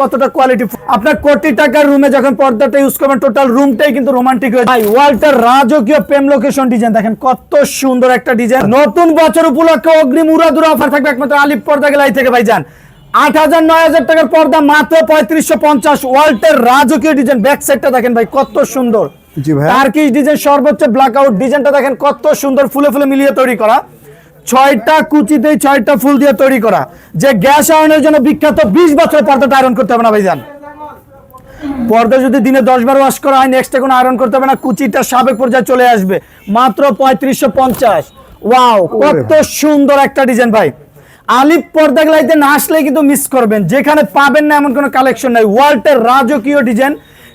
কতটা কোয়ালিটি আপনার কোটি টাকার রুমে যখন পর্দাটা ইউজ করবেন টোটাল রুমটাই কিন্তু রোমান্টিক হয়ে রাজকীয় প্রেম লোকেশন ডিজাইন দেখেন কত সুন্দর একটা ডিজাইন নতুন বছর উপলক্ষে অগ্রিম উড়াদুরা অফার থাকবে একমাত্র আলিপ পর্দা গেলাই থেকে ভাই যান আট হাজার নয় হাজার টাকার পর্দা মাত্র পঁয়ত্রিশশো পঞ্চাশ ওয়াল্টের রাজকীয় ডিজাইন। ব্যাক সাইডটা দেখেন ভাই কত সুন্দর। টার্কিশ ডিজাইন সর্বোচ্চ ব্ল্যাক আউট ডিজাইনটা দেখেন কত সুন্দর ফুলে ফুলে মিলিয়ে তৈরি করা। ছয়টা ছয়টা ফুল দিয়ে তৈরি করা। যে গ্যাস জন্য বিখ্যাত বিশ বছর পর্দাটা আয়রন করতে হবে না ভাইজান পর্দা যদি দিনে দশ বার ওয়াশ করা হয় নেক্সট কোনো আয়রন করতে হবে না কুচিটা সাবেক পর্যায়ে চলে আসবে। মাত্র পঁয়ত্রিশশো পঞ্চাশ। ওয়াও কত সুন্দর একটা ডিজাইন ভাই। আলিপ পর্দা গলাইতে না আসলে কিন্তু মিস করবেন। যেখানে পাবেন না এমন কোনো কালেকশন নাই। ওয়ার্ল্ডের রাজকীয় ডিজাইন।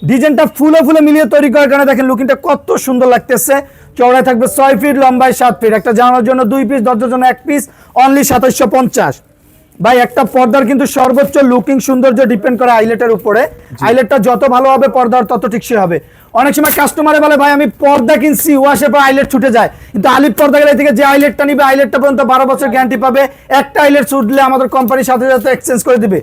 ডিজাইনটা ফুলে ফুলে মিলিয়ে তৈরি করার কারণে দেখেন লুকিংটা কত সুন্দর লাগতেছে। চওড়ায় থাকবে ছয় ফিট লম্বায় সাত ফিট একটা জানানোর জন্য দুই পিস দরজার জন্য এক পিস অনলি সাতাশশো পঞ্চাশ। ভাই একটা পর্দার কিন্তু সর্বোচ্চ লুকিং সৌন্দর্য ডিপেন্ড করে আইলেটের উপরে। আইলেটটা যত ভালো হবে পর্দার তত টিকসই হবে। অনেক সময় কাস্টমারে বলে, ভাই, আমি পর্দা কিনছি, ওয়াশে পর আইলেট ছুটে যায়। কিন্তু আলিপ পর্দা গেলে থেকে যে আইলেটটা নিবে আইলেটটা পর্যন্ত বারো বছর গ্যারান্টি পাবে। একটা আইলেট ছুটলে আমাদের কোম্পানির সাথে সাথে এক্সচেঞ্জ করে দিবে।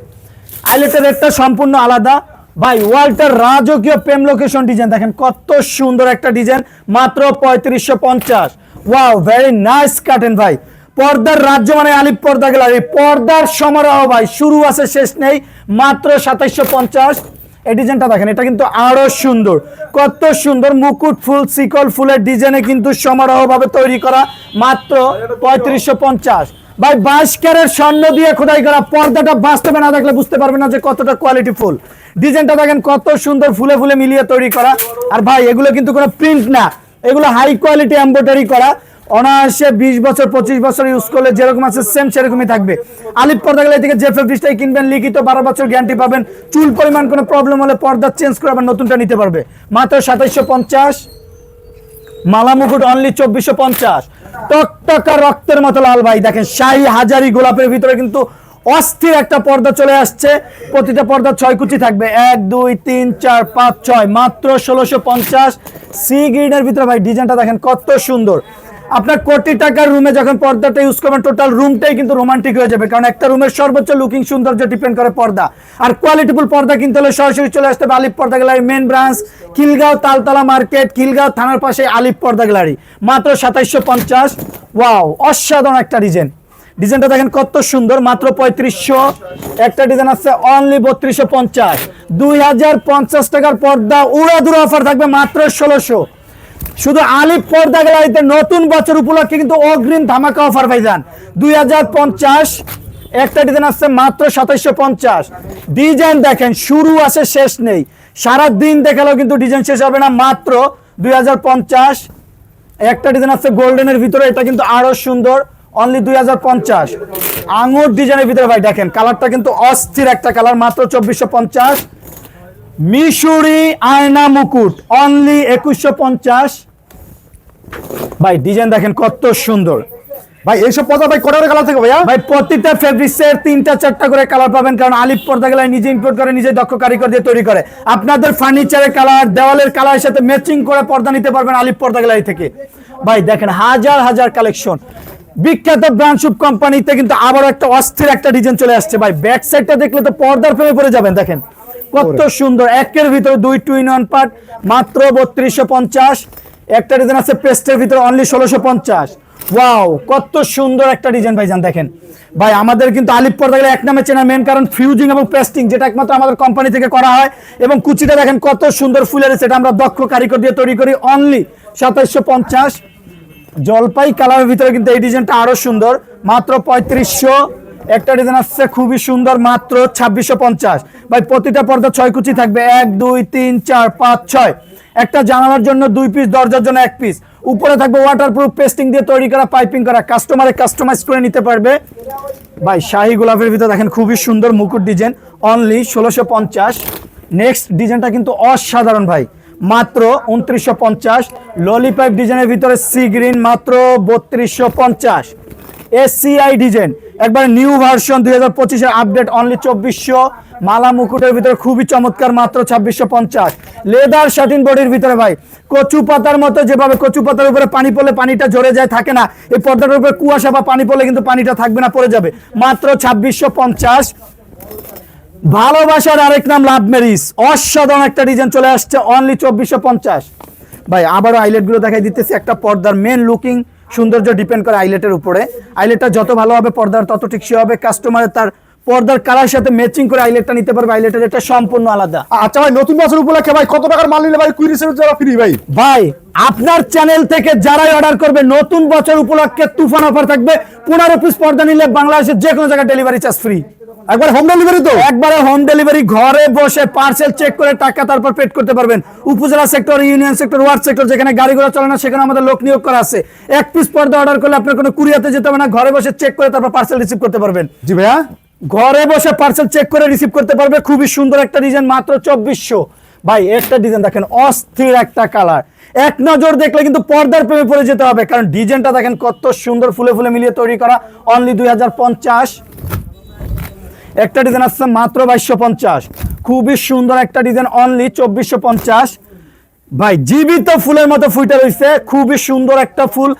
আইলেটের রেটটা সম্পূর্ণ আলাদা। ভাই, ওয়াল্টার রাজকীয় প্রেম লোকেশন ডিজাইন দেখেন কত সুন্দর একটা ডিজাইন মাত্র পঁয়ত্রিশশো পঞ্চাশ। ওয়াও ভেরি নাইস কাটেন ভাই। পর্দার রাজ্য মানে আলিপ পর্দা গ্যালারি পর্দার সমারোহ, ভাই, শুরু আছে, শেষ নেই, মাত্র সাতাইশশো পঞ্চাশ। এই ডিজাইনটা দেখেন, এটা কিন্তু আরও সুন্দর। কত সুন্দর মুকুট, ফুল সিকল ফুলের ডিজাইনে কিন্তু সমারোহ ভাবে তৈরি করা মাত্র পঁয়ত্রিশশো পঞ্চাশ। ভাই, বাইশ ক্যারের স্বর্ণ দিয়ে খোদাই করা, পর্দাটা বাস্তবে না দেখলে বুঝতে পারবেন না যে কতটা কোয়ালিটি ফুল। ডিজাইনটা দেখেন, কত সুন্দর ফুলে ফুলে মিলিয়ে তৈরি করা। আর ভাই, এগুলো কিন্তু কোনো প্রিন্ট না। এগুলো হাই কোয়ালিটি এমব্রয়ডারি করা। অনায়াসে বিশ বছর, পঁচিশ বছর ইউজ করলে যেরকম আছে সেম সেরকমই থাকবে। আলিপ পর্দা গেলে থেকে যে ফেব্রিক্সটাই কিনবেন, লিখিত বারো বছর গ্যারান্টি পাবেন। চুল পরিমাণ কোনো প্রবলেম হলে পর্দা চেঞ্জ করে আবার নতুনটা নিতে পারবে। মাত্র সাতাইশশো পঞ্চাশ। মালা মুকুট অনলি চব্বিশশো পঞ্চাশ। টকটকা রক্তের মতো লাল ভাই, দেখেন শাহী হাজারি গোলাপের ভিতরে কিন্তু অস্থির একটা পর্দা চলে আসছে। প্রতিটা পর্দা ছয় কুচি থাকবে। এক, দুই, তিন, চার, পাঁচ, ছয়। মাত্র ষোলোশো পঞ্চাশ। সি গ্রিনের ভিতরে ভাই, ডিজাইনটা দেখেন কত সুন্দর। আপনার কোটি টাকার রুমে যখন পর্দাটা ইউজ করবেন টোটাল রুমটাই কিন্তু রোমান্টিক হয়ে যাবে। কারণ একটা রুমের সর্বোচ্চ লুকিং সৌন্দর্য ডিপেন্ড করে পর্দা। আর কোয়ালিটিফুল পর্দা কিনতে হলে সরাসরি চলে আসতে হবে আলিপ পর্দা gallery main branch Khilgaon Taltala market Khilgaon থানার পাশে আলিপ পর্দা গ্যালারি। মাত্র সাতাইশশো পঞ্চাশ। ওয়াও অসাধারণ একটা ডিজাইন ডিজাইনটা দেখেন কত সুন্দর, মাত্র পঁয়ত্রিশশো। একটা ডিজাইন আছে অনলি বত্রিশশো পঞ্চাশ। দুই হাজার পঞ্চাশ টাকার পর্দা উড়াদুরা অফার থাকবে মাত্র ষোলোশো। শুধু আলিপ পর্দা গ্যালারিতে নতুন বছর উপলক্ষে কিন্তু অগ্রিম ধামাকা অফার পাইজান দুই হাজার পঞ্চাশ, একটা ডিজাইন আসছে মাত্র সাতাইশশো পঞ্চাশ। ডিজাইন দেখেন, শুরু আছে, শেষ নেই। সারা দিন দেখালেও কিন্তু ডিজাইন শেষ হবে না, মাত্র দুই হাজার পঞ্চাশ। একটা ডিজাইন আছে গোল্ডেনের ভিতরে, এটা কিন্তু আরও সুন্দর অনলি দুই হাজার পঞ্চাশ। আঙুর ডিজাইনের ভিতরে ভাই, দেখেন কালারটা কিন্তু অস্থির একটা কালার মাত্র চব্বিশশো পঞ্চাশ। মিশুরি আয়না মুকুট অনলি একুশশো পঞ্চাশ। ভাই ডিজাইন দেখেন কত সুন্দর। ভাই এইসব পর্দা ভাই কটার কালার থেকে ভাইয়া? ভাই প্রত্যেকটা ফেব্রিক্সের তিনটা চারটা করে কালার পাবেন কারণ আলিপ পর্দা গেলে নিজে ইম্পোর্ট করে নিজে দক্ষ কারিগর দিয়ে তৈরি করে। আপনাদের ফার্নিচারের কালার দেওয়ালের কালারের সাথে ম্যাচিং করে পর্দা নিতে পারবেন আলিপ পর্দা গ্যালারি থেকে। ভাই দেখেন হাজার হাজার কালেকশন বিখ্যাত ব্র্যান্ডশুপ কোম্পানিতে কিন্তু আবার একটা অস্থির একটা ডিজাইন চলে আসছে। ভাই ব্যাক সাইডটা দেখলে তো পর্দার প্রেমে পড়ে যাবেন দেখেন। কত সুন্দর একের ভিতরে দুই টু ইন ওয়ান পার্ট মাত্র বত্রিশশো পঞ্চাশ। একটা ডিজাইন আছে পেস্টের ভিতরে অনলি ষোলোশো পঞ্চাশ। ওয়াও কত সুন্দর একটা ডিজাইন ভাইজান, দেখেন। ভাই, আমাদের কিন্তু আলিপ পর্দা গেলে এক নামে চেনার মেন কারণ ফিউজিং এবং পেস্টিং যেটা একমাত্র আমাদের কোম্পানি থেকে করা হয়। এবং কুচিটা দেখেন কত সুন্দর ফুলের, সেটা আমরা দক্ষ কারিগর দিয়ে তৈরি করি অনলি সাতাইশশো পঞ্চাশ। জলপাই কালারের ভিতরে কিন্তু এই ডিজাইনটা আরও সুন্দর, মাত্র পঁয়ত্রিশশো। একটা ডিজাইন আসছে খুবই সুন্দর, মাত্র ছাব্বিশশো পঞ্চাশ। ভাই, প্রতিটা পর্দা ছয় কুচি থাকবে। এক, দুই, তিন, চার, পাঁচ, ছয়। একটা জানালার জন্য দুই পিস দরজার জন্য এক পিস উপরে থাকবে ওয়াটারপ্রুফ পেস্টিং দিয়ে তৈরি করা পাইপিং করা। কাস্টমারে কাস্টমাইজ করে নিতে পারবে। ভাই, শাহী গোলাপের ভিতরে দেখেন খুবই সুন্দর মুকুট ডিজাইন অনলি ষোলোশো পঞ্চাশ। নেক্সট ডিজাইনটা কিন্তু অসাধারণ ভাই। মাত্র উনত্রিশশো পঞ্চাশ। ললিপাইপ ডিজাইনের ভিতরে সি গ্রিন মাত্র বত্রিশশো পঞ্চাশ। এসিআই ডিজাইন একবার নিউ ভার্সন দুই হাজার পঁচিশের আপডেট অনলি চব্বিশশো। মালা মুকুটের ভিতরে খুবই চমৎকার মাত্র ছাব্বিশশো পঞ্চাশ। লেদার শাটিন বডির ভিতরে ভাই, কচু পাতার মতো যেভাবে কচু পাতার উপরে পানি পড়লে পানিটা ঝরে যায়, থাকে না। এই পর্দাটার উপরে কুয়াশা বা পানি পড়লে কিন্তু পানিটা থাকবে না, পড়ে যাবে। মাত্র ছাব্বিশশো পঞ্চাশ। ভালোবাসার আরেক নাম লাভ ম্যারিজ। অসাধারণ একটা ডিজাইন চলে আসছে অনলি চব্বিশশো পঞ্চাশ। ভাই, আবারও আইলেটগুলো দেখাই দিতেছি। একটা পর্দার মেন লুকিং সৌন্দর্য ডিপেন্ড করে আইলেটের উপরে। আইলেটটা যত ভালো হবে পর্দার তত টিকসি হবে। কাস্টমারের তার পর্দার কালার সাথে ম্যাচিং করে আইলেটটা নিতে পারবে। আইলেটের এটা সম্পূর্ণ আলাদা। আচ্ছা ভাই নতুন বছর উপলক্ষে ভাই কত টাকার মাল নিলে ভাই কুইরিসের যারা ফ্রি ভাই? ভাই আপনার চ্যানেল থেকে যারাই অর্ডার করবে নতুন বছর উপলক্ষে তুফান অফার থাকবে। পনেরো পিস পর্দা নিলে বাংলাদেশের যে কোনো জায়গায় ডেলিভারি চার্জ ফ্রি একবার হোম ডেলিভারি তো? একবারে হোম ডেলিভারি ঘরে বসে পার্সেল চেক করে টাকা তারপর পেড করতে পারবেন। উপজেলা sector union sector ward sector যেখানে গাড়ি ঘোড়া চলে না সেখানে আমাদের লোক নিয়োগ করা আছে। এক পিস পর্দা অর্ডার করলে আপনার কোনো কুরিয়াতে যেতে হবে না ঘরে বসে চেক করে তারপর পার্সেল রিসিভ করতে পারবেন। জি ভাইয়া? ঘরে বসে পার্সেল চেক করে রিসিভ করতে পারবে খুবই সুন্দর একটা ডিজাইন মাত্র চব্বিশশো। ভাই একটা ডিজাইন দেখেন অস্থির একটা কালার এক নজর দেখলে কিন্তু পর্দার প্রেমে পড়ে যেতে হবে কারণ ডিজাইনটা দেখেন কত সুন্দর ফুলে ফুলে মিলিয়ে তৈরি করা অনলি দুই হাজার পঞ্চাশ। একটা ডিজাইন আসছে মাত্র বাইশশো পঞ্চাশ। খুবই সুন্দর একটা ডিজাইন অনলি চব্বিশশো পঞ্চাশ। ভাই জীবিত ফুলের মতো ফুইটা রয়েছে খুবই সুন্দর একটা ফুল।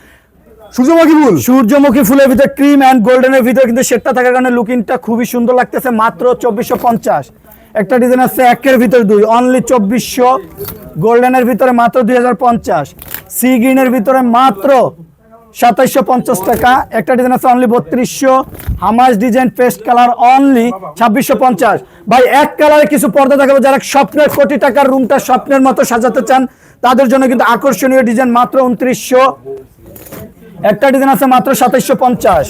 সূর্যমুখী ফুল? সূর্যমুখী ফুলের ভিতরে ক্রিম অ্যান্ড গোল্ডেনের ভিতরে কিন্তু সেটটা থাকার কারণে লুকিংটা খুবই সুন্দর লাগতেছে মাত্র চব্বিশশো পঞ্চাশ। একটা ডিজাইন আছে একের ভিতরে দুই অনলি চব্বিশশো। গোল্ডেনের ভিতরে মাত্র দুই হাজার পঞ্চাশ। সি গ্রিনের ভিতরে মাত্র সাতাইশশো পঞ্চাশ টাকা। একটা ডিজাইন আছে অনলি বত্রিশশো। Hamas design paste colour only ছাব্বিশশো পঞ্চাশ। ভাই এক কালারে কিছু পর্দা দেখাবো যারা স্বপ্নের কোটি টাকার রুমটা স্বপ্নের মতো সাজাতে চান তাদের জন্য কিন্তু আকর্ষণীয় ডিজাইন মাত্র উনত্রিশশো। একটা ডিজাইন আছে মাত্র সাতাইশশো পঞ্চাশ।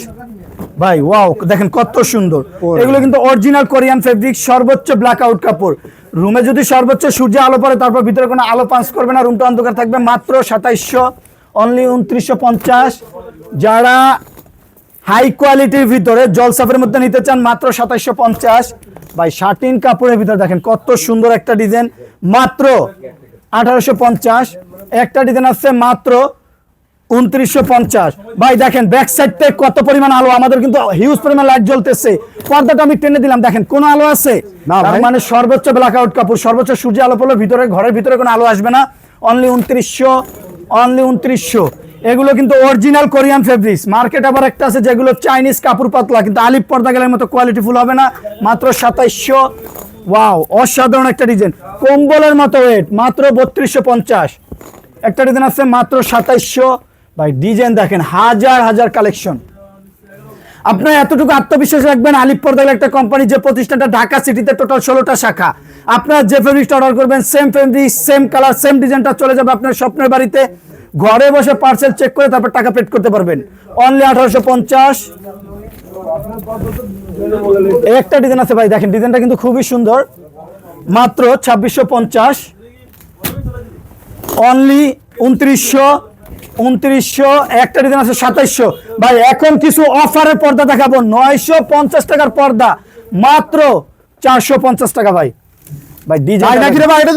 ভাই ওয়াও দেখেন কত সুন্দর। এগুলো কিন্তু অরিজিনাল কোরিয়ান ফেব্রিক সর্বোচ্চ ব্ল্যাক আউট কাপড় রুমে যদি সর্বোচ্চ সূর্য আলো পড়ে তারপর ভিতরে কোনো আলো পাঞ্চ করবে না রুমটা অন্ধকার থাকবে মাত্র সাতাইশশো। অনলি উনত্রিশশো পঞ্চাশ। যারা হাই কোয়ালিটির ভিতরে জলসাফের মধ্যে নিতে চান মাত্র সাতাইশশো পঞ্চাশ। ভাই শার্টিন কাপড়ের ভিতরে দেখেন কত সুন্দর একটা ডিজাইন মাত্র আঠারোশো পঞ্চাশ। একটা ডিজাইন আছে মাত্র উনত্রিশশো পঞ্চাশ। ভাই দেখেন ব্যাক সাইড থেকে কত পরিমাণ আলো আমাদের কিন্তু হিউজ পরিমাণ লাইট জ্বলতেছে। পর্দাটা আমি টেনে দিলাম দেখেন কোনো আলো আছে? না মানে সর্বোচ্চ ব্ল্যাক আউট কাপড় সর্বোচ্চ সূর্য আলো পড়লে ভিতরে ঘরের ভিতরে কোনো আলো আসবে না। অনলি উনত্রিশশো অনলি উনত্রিশশো এগুলো কিন্তু অরিজিনাল কোরিয়ান ফেব্রিক্স মার্কেট আবার একটা আছে যেগুলো চাইনিজ কাপড় পাতলা, কিন্তু আলিপ পর্দা গেলের মতো কোয়ালিটি ফুল হবে না। মাত্র সাতাইশশো ওয়াও অসাধারণ একটা ডিজাইন কম্বলের মতো ওয়েট মাত্র বত্রিশশো পঞ্চাশ। একটা ডিজাইন আছে মাত্র সাতাইশশো ভাই ডিজাইন দেখেন, হাজার হাজার কালেকশন আপনার এতটুকু আত্মবিশ্বাস রাখবেন, আলিপ পর্দার একটা কোম্পানি যে প্রতিষ্ঠানটা ঢাকা সিটিতে টোটাল ষোলোটা শাখা। আপনার যে ফেব্রিকটা অর্ডার করবেন same fabric same colour same ডিজাইনটা চলে যাবে আপনার স্বপ্নের বাড়িতে। ঘরে বসে পার্সেল চেক করে তারপর টাকা পেড করতে পারবেন। অনলি আঠারোশো পঞ্চাশ। একটা ডিজাইন আছে ভাই, দেখেন ডিজাইনটা কিন্তু খুবই সুন্দর। মাত্র ছাব্বিশশো পঞ্চাশ। অনলি উনত্রিশশো। উনত্রিশশো একটা ডিজাইন আছে সাতাইশশো। ভাই এখন কিছু অফারের পর্দা দেখাবো। নয়শো পঞ্চাশ টাকার পর্দা। মাত্র চারশো পঞ্চাশ টাকা ভাই। ভাই ডিজাইন নাকি রে ভাই এটা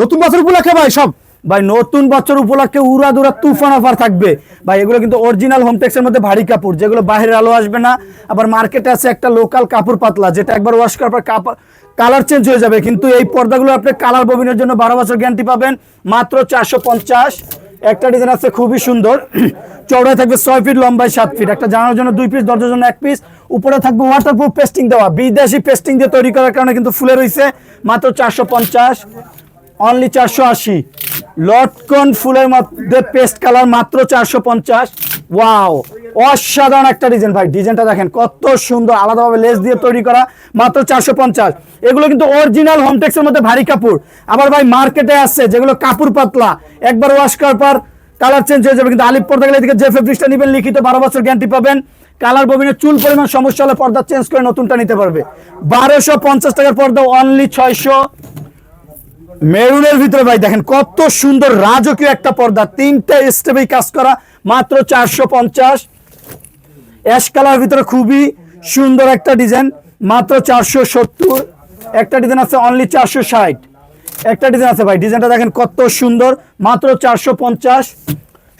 নতুন বছর উপলক্ষে ভাই সব। ভাই নতুন বছর উপলক্ষে উড়া দুরা তুফান অফার থাকবে। ভাই এগুলো কিন্তু অরিজিনাল হোমটেক্সের মধ্যে ভারী কাপড়। যেগুলো বাইরের আলো আসবে না আবার মার্কেটে আছে একটা লোকাল কাপড় পাতলা যেটা একবার ওয়াশ করার পর কাপড় কালার চেঞ্জ হয়ে যাবে। কিন্তু এই পর্দাগুলো আপনি কালার ববিনের জন্য বারো বছর গ্যারান্টি পাবেন। মাত্র চারশো পঞ্চাশ। একটা ডিজাইন আছে খুবই সুন্দর। চওড়ায় থাকবে ছয় ফিট লম্বায় সাত ফিট একটা জানার জন্য দুই পিস দরজার জন্য এক পিস উপরে থাকবে ওয়াটারপ্রুফ পেস্টিং দেওয়া। বিদেশি পেস্টিং দিয়ে তৈরি করার কারণে কিন্তু ফুলে রয়েছে মাত্র চারশো পঞ্চাশ। অনলি চারশো আশি। লটকন ফুলের মধ্যে পেস্ট কালার মাত্র চারশো পঞ্চাশ। ওয়াও অসাধারণ একটা ডিজাইন ভাই ডিজাইনটা দেখেন, কত সুন্দর, আলাদাভাবে লেস দিয়ে তৈরি করা, মাত্র চারশো পঞ্চাশ। এগুলো কিন্তু অরিজিনাল হোমটেক্সের মধ্যে ভারী কাপড়। আবার ভাই মার্কেটে আসছে যেগুলো কাপড় পাতলা। একবার ওয়াশ করার পর কালার চেঞ্জ হয়ে যাবে, কিন্তু আলিপ পর্দা গেলে এদিকে যে ফেব্রিক্সটা নেবেন, লিখিত বারো বছর গ্যারান্টি পাবেন। কালার ববিনের চুল পরিমাণ সমস্যা হলে পর্দা চেঞ্জ করে নতুনটা নিতে পারবে। বারোশো পঞ্চাশ টাকার পর্দা অনলি ছয়শো। মেরুনের ভিতরে ভাই দেখেন, কত সুন্দর রাজকীয় একটা পর্দা। তিনটা স্টেপে কাজ করা, মাত্র চারশো পঞ্চাশ। অ্যাশ কালার ভিতরে খুবই সুন্দর একটা ডিজাইন মাত্র চারশো সত্তর। একটা ডিজাইন আছে অনলি চারশো ষাট। একটা ডিজাইন আছে ভাই ডিজাইনটা দেখেন কত সুন্দর, মাত্র চারশো পঞ্চাশ।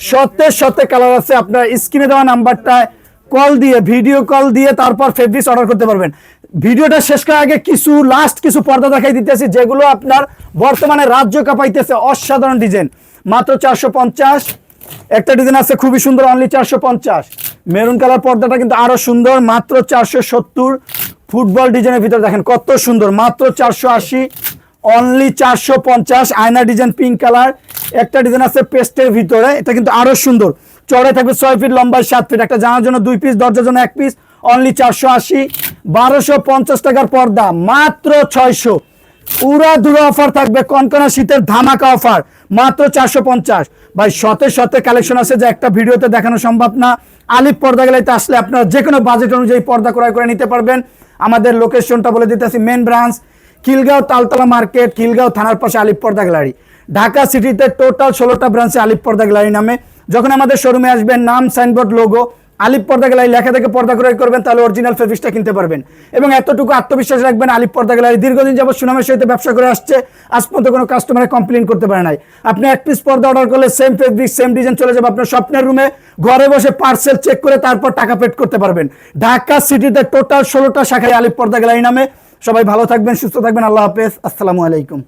সত্যের সত্যি কালার আছে, আপনার স্ক্রিনে দেওয়া নাম্বারটায় কল দিয়ে, ভিডিও কল দিয়ে তারপর ফেব্রিক্স অর্ডার করতে পারবেন। ভিডিওটা শেষ করার আগে কিছু লাস্ট কিছু পর্দা দেখাই দিতেছি যেগুলো আপনার বর্তমানে রাজ্য কাঁপাইতেছে অসাধারণ ডিজাইন মাত্র চারশো পঞ্চাশ, একটা ডিজাইন আছে খুবই সুন্দর অনলি চারশো পঞ্চাশ। মেরুন কালার পর্দাটা কিন্তু আরও সুন্দর, মাত্র চারশো সত্তর। ফুটবল ডিজাইনের ভিতরে দেখেন কত সুন্দর, মাত্র চারশো আশি অনলি চারশো পঞ্চাশ। আয়না ডিজাইন পিঙ্ক কালার একটা ডিজাইন আছে পেস্টের ভিতরে, এটা কিন্তু আরও সুন্দর। চড়ে থাকবে ছয় ফিট লম্বায় সাত ফিট একটা জানার জন্য দুই পিস দরজার জন্য এক পিস অনলি চারশো আশি। বারোশো পঞ্চাশ টাকার পর্দা, মাত্র ছয়শো। পুরা দুটো অফার থাকবে, কনকনা শীতের ধামাকা অফার মাত্র চারশো পঞ্চাশ। ভাই, শতে শতে কালেকশন আছে যে একটা ভিডিওতে দেখানো সম্ভব না। আলিপ পর্দা গেলাইতে আসলে আপনারা যে কোনো বাজেট অনুযায়ী পর্দা ক্রয় করে নিতে পারবেন। আমাদের লোকেশনটা বলে দিতেছি main branch Khilgaon Taltala market Khilgaon থানার পাশে আলিপ পর্দা গ্যালারি ঢাকা সিটিতে টোটাল ষোলোটা ব্রাঞ্চে আলিপ পর্দা গ্যালারি নামে। যখন আমাদের শোরুমে আসবেন, নাম সাইনবোর্ড লোগো আলিপ পর্দা গ্যালারি, লেখা থেকে পর্দা ক্রয় করবেন, তাহলে অরিজিনাল ফেব্রিক্সটা কিনতে পারবেন। এবং এতটুকু আত্মবিশ্বাস রাখবেন, আলিপ পর্দা গ্যালারি দীর্ঘদিন যাবত সুনামের সহিত ব্যবসা করে আসছে, আজ পর্যন্ত কোনো কাস্টমারে কমপ্লেন করতে পারে নাই। আপনি এক পিস পর্দা অর্ডার করলে সেম ফেব্রিক সেম ডিজাইন চলে যাবে আপনার স্বপ্নের রুমে ঘরে বসে পার্সেল চেক করে তারপর টাকা পেড করতে পারবেন। ঢাকা সিটিতে টোটাল ষোলোটা শাখায় আলিপ পর্দা গ্যালারি নামে। সবাই ভালো থাকবেন, সুস্থ থাকবেন, আল্লাহ হাফেজ। আসসালামু আলাইকুম।